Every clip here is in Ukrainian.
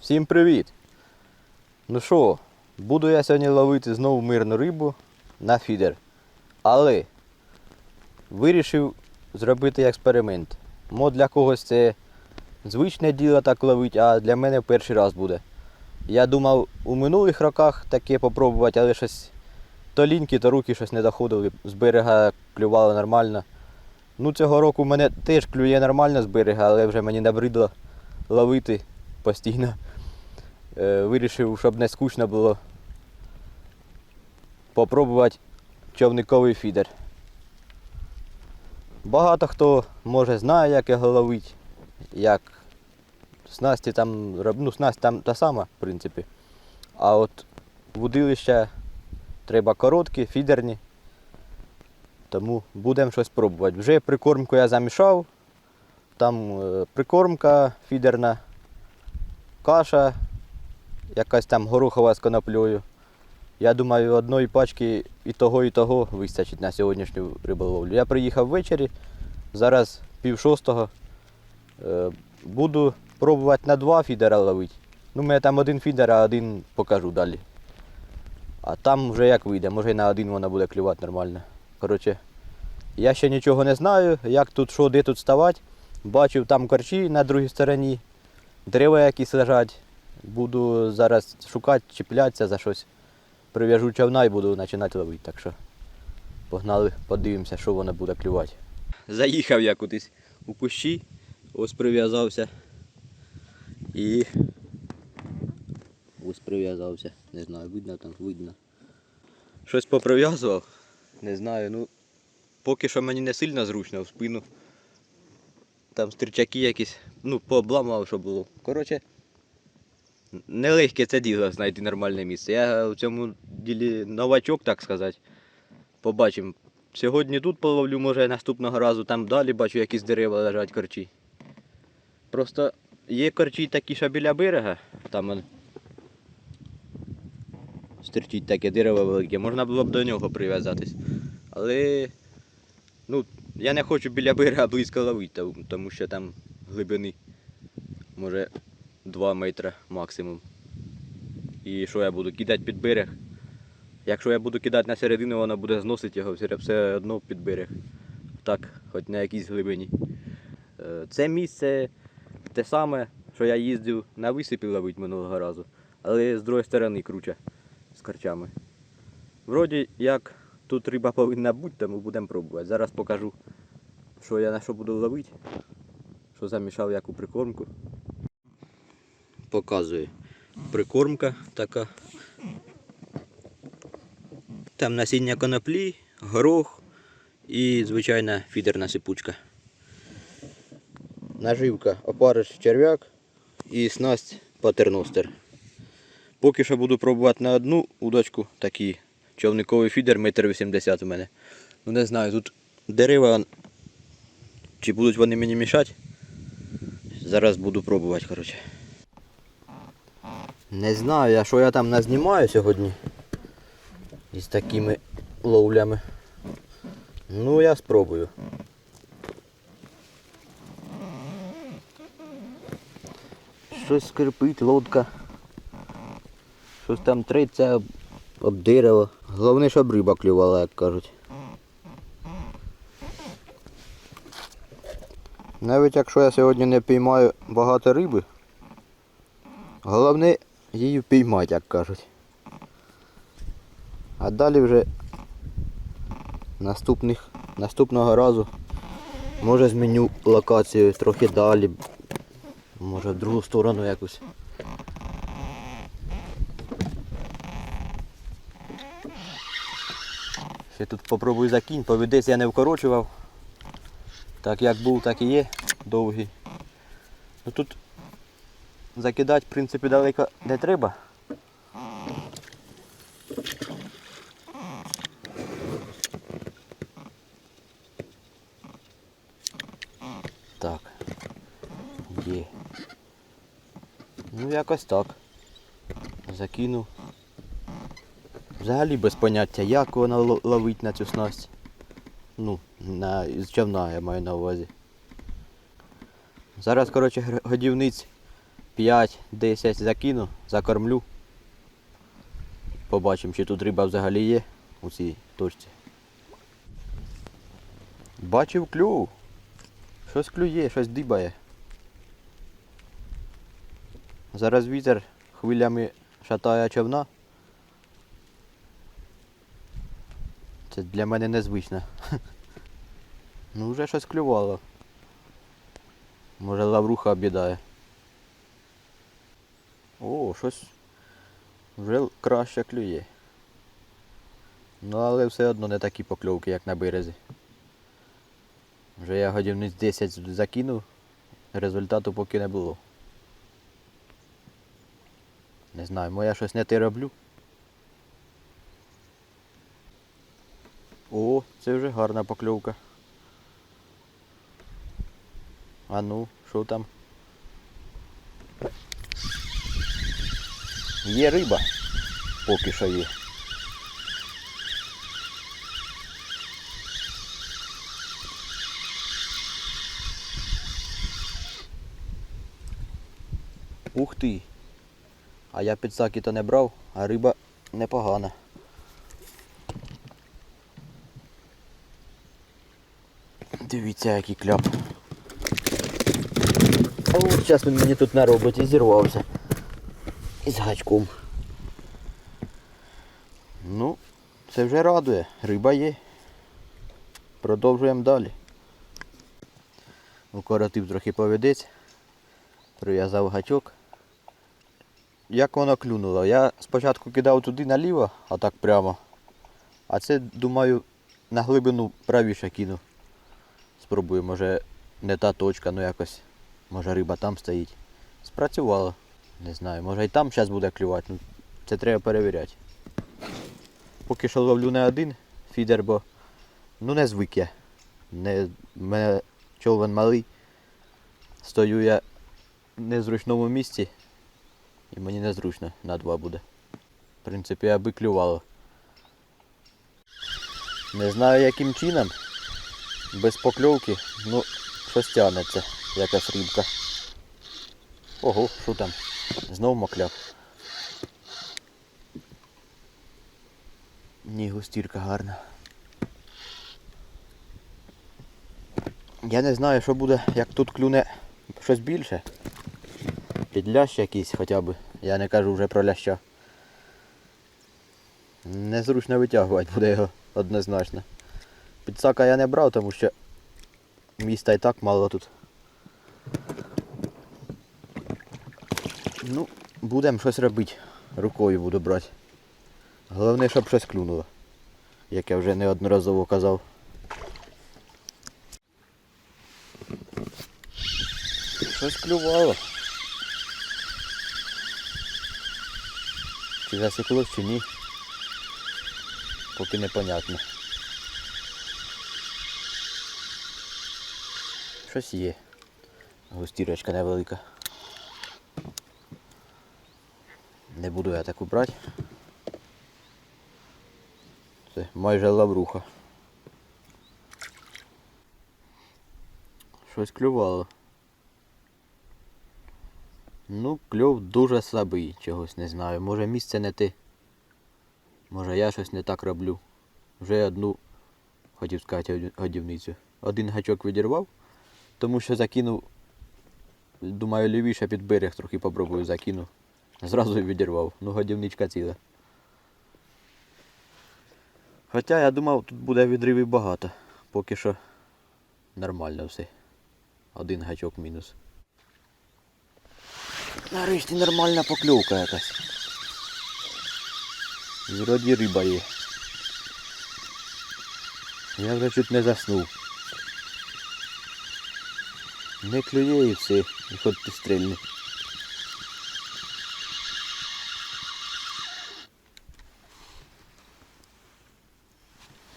Всім привіт! Ну що, буду я сьогодні ловити знову мирну рибу на фідер. Але вирішив зробити експеримент. Мо для когось це звичне діло так ловити, а для мене перший раз буде. Я думав у минулих роках таке попробувати, але щось то ліньки, то руки щось не доходили. З берега клювало нормально. Ну, цього року мене теж клює нормально з берега, але вже мені набридло ловити постійно. Е, вирішив, щоб не скучно було попробувати човниковий фідер. Багато хто може знає, як його ловити, як снасті там, ну, снасть там та сама, в принципі. А от вудилища треба короткі, фідерні. Тому будемо щось пробувати. Вже прикормку я замішав. Там е, прикормка фідерна, каша, якась там горохова з коноплею. Я думаю, одної пачки і того, і того вистачить на сьогоднішню риболовлю. Я приїхав ввечері, зараз пів шостого. Е, Буду пробувати на два фідера ловити. Ну, у мене там один фідер, а один покажу далі. А там вже як вийде, може і на один вона буде клювати нормально. Коротше, я ще нічого не знаю, як тут, що, де тут ставати. Бачив там корчі на другій стороні, дерева якісь лежать. Буду зараз шукати, чіплятися за щось. Прив'яжу човна і буду починати ловити. Так що погнали, подивимося, що воно буде клювати. Заїхав я кудись у кущі, ось прив'язався. І ось прив'язався. Не знаю, видно там, видно. Щось поприв'язував. Не знаю, ну поки що мені не сильно зручно в спину. Там стрічаки якісь, ну, пообламав, що було. Коротше, нелегке це діло знайти нормальне місце. Я в цьому ділі новачок, так сказати. Побачимо. Сьогодні тут половлю, може наступного разу там далі бачу якісь дерева лежать корчі. Просто є корчі такі, що біля берега, там стерчить таке дерево велике, можна було б до нього прив'язатись. Але ну, я не хочу біля берега близько ловити, тому- що там глибини може 2 метри максимум. І що я буду кидати під берег? Якщо я буду кидати на середину, вона буде зносити його все- одно під берег. Так, хоч на якійсь глибині. Е, Це місце те саме, що я їздив на висипі ловити минулого разу, але з другої сторони круче з корчами. Вроді як тут риба повинна бути, тому будемо пробувати. Зараз покажу, що я на що буду ловити, що замішав яку прикормку. Показую. Прикормка така. Там насіння коноплі, горох і звичайна фідерна сипучка. Наживка опариш черв'як і снасть патерностер. Поки що буду пробувати на одну удочку, такий човниковий фідер, метр вісімдесят у мене. Ну не знаю, тут дерева, чи будуть вони мені мішати. Зараз буду пробувати, коротше. Не знаю, я що я там назнімаю сьогодні із такими ловлями. Ну, я спробую. Щось скрипить, лодка. Щось там треться об, об дерево. Головне, щоб риба клювала, як кажуть. Навіть якщо я сьогодні не піймаю багато риби, головне її піймати, як кажуть. А далі вже наступних, наступного разу може зміню локацію трохи далі. Може в другу сторону якусь. Ще тут попробую закинь, повідець я не вкорочував. Так як був, так і є, довгий. Ну тут закидати в принципі далеко не треба. Так. Є. Ну якось так. Закинув. Взагалі без поняття, як вона ловить на цю снасть. Ну, на, з човна я маю на увазі. Зараз, коротше, годівниць 5-10 закину, закормлю. Побачимо, чи тут риба взагалі є у цій точці. Бачив клюв. Щось клює, щось дибає. Зараз вітер хвилями шатає човна. Це для мене незвично. Ну вже щось клювало. Може лавруха об'їдає. О, щось вже краще клює. Ну але все одно не такі покльовки, як на березі. Вже я годівниць 10 закинув, результату поки не було. Не знаю, моя щось не те роблю. О, це вже гарна покльовка. А ну, що там? Є риба. Поки що є. Ух ти. А я підсаки то не брав, а риба непогана. Дивіться, який кляп. О, зараз він мені тут на роботі зірвався. Із гачком. Ну, це вже радує. Риба є. Продовжуємо далі. Укоротив трохи повідець. Прив'язав гачок. Як воно клюнуло? Я спочатку кидав туди наліво, а так прямо. А це, думаю, на глибину правіше кину. Спробую, може не та точка, ну якось. Може риба там стоїть. Спрацювало. Не знаю, може і там зараз буде клювати. Ну, це треба перевіряти. Поки що ловлю не один фідер, бо ну не звик я. Не, мене човен малий. Стою я в незручному місці. І мені незручно на два буде. В принципі, аби клювало. Не знаю яким чином. Без покльовки, ну, щось тягнеться, якась рибка. Ого, що там? Знов макляв. Ні, густірка гарна. Я не знаю, що буде, як тут клюне щось більше. Підлящ якийсь хоча б. Я не кажу вже про ляща. Незручно витягувати буде його однозначно. Підсака я не брав, тому що міста і так мало тут. Ну, будемо щось робити. Рукою буду брати. Головне, щоб щось клюнуло. Як я вже неодноразово казав. Щось клювало. Чи засіклось, чи ні. Поки непонятно. Щось є. Густірочка невелика. Не буду я таку брати. Це майже лавруха. Щось клювало. Ну, кльов дуже слабий, чогось не знаю. Може місце не те. Може я щось не так роблю. Вже одну, хотів сказати, годі- годівницю. Один гачок відірвав, тому що закинув, думаю, лівіше під берег трохи попробую закинув. Зразу відірвав. Ну, годівничка ціла. Хоча я думав, тут буде відривів багато. Поки що нормально все. Один гачок мінус. Нарешті нормальна покльовка якась. Вроді риба є. Я вже чуть не заснув. Не клює і все, ти.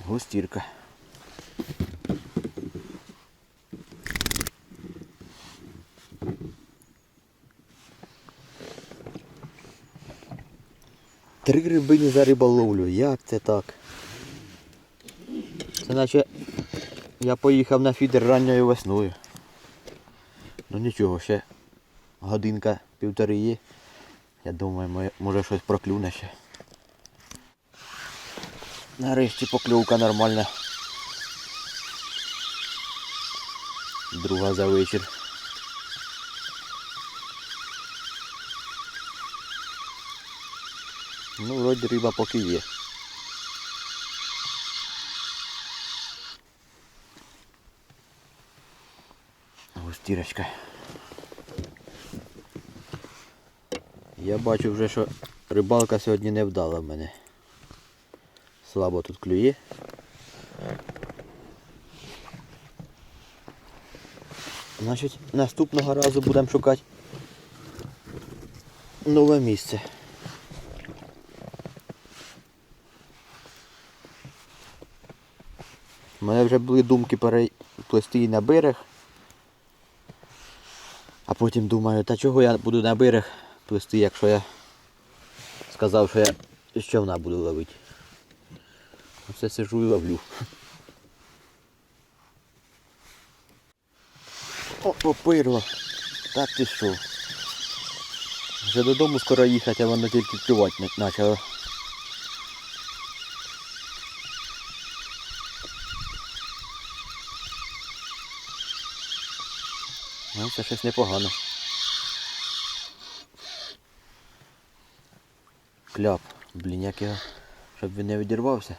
Густірка. Три рибини за риболовлю. Як це так? Це наче я поїхав на фідер ранньою весною. Ну нічого, ще годинка півтори є. Я думаю, може щось проклюне ще. Нарешті покльовка нормальна. Друга за вечір. Ну, вроді риба поки є. Ось. Я бачу вже, що рибалка сьогодні не вдала в мене. Слабо тут клює. Значить, наступного разу будемо шукати нове місце. У мене вже були думки переплести на берег. Потім думаю, та чого я буду на берег плести, якщо я сказав, що я з буду ловити. Оце сижу і ловлю. О, попирло. Так ти що? Вже додому скоро їхати, а воно тільки клювати почало. Ну, це щось непогано. Кляп, блін, як його, щоб він не відірвався.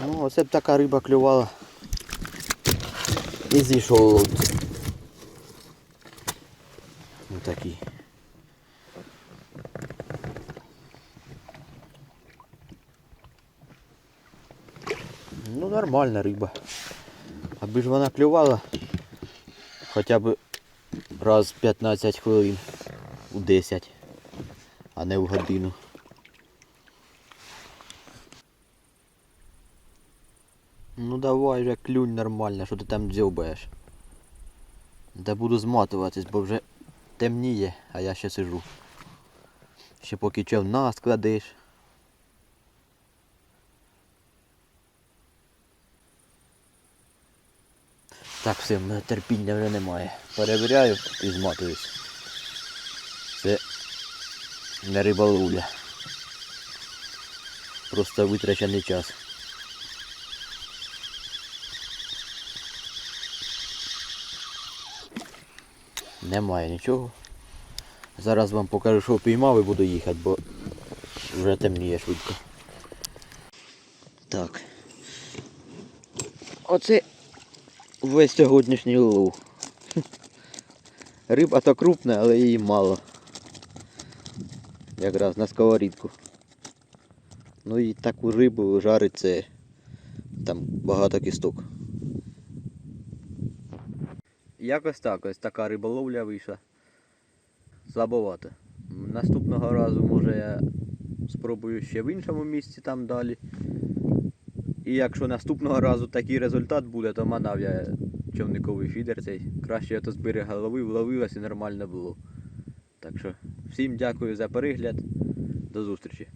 Ну, оце б така риба клювала. І зійшов лодці. Ну такий. Ну нормальна риба. Аби ж вона клювала хоча б раз 15 хвилин у 10, а не в годину. Ну давай вже клюнь нормально, що ти там дзьобаєш. Та буду зматуватись, бо вже темніє, а я ще сижу. Ще поки човна складеш. Так, все, в мене терпіння вже немає. Перевіряю і зматуюсь. Це не рибалуля. Просто витрачений час. Немає нічого. Зараз вам покажу, що піймав і буду їхати, бо вже темніє швидко. Так. Оце весь сьогоднішній улов. Риба то крупна, але її мало. Якраз на сковорідку. Ну і таку рибу жарить це там багато кісток. Якось так, ось така риболовля вийшла. Слабовато. Наступного разу може я спробую ще в іншому місці там далі. І якщо наступного разу такий результат буде, то манав я човниковий фідер цей. Краще я то з берега ловив, і нормально було. Так що всім дякую за перегляд. До зустрічі.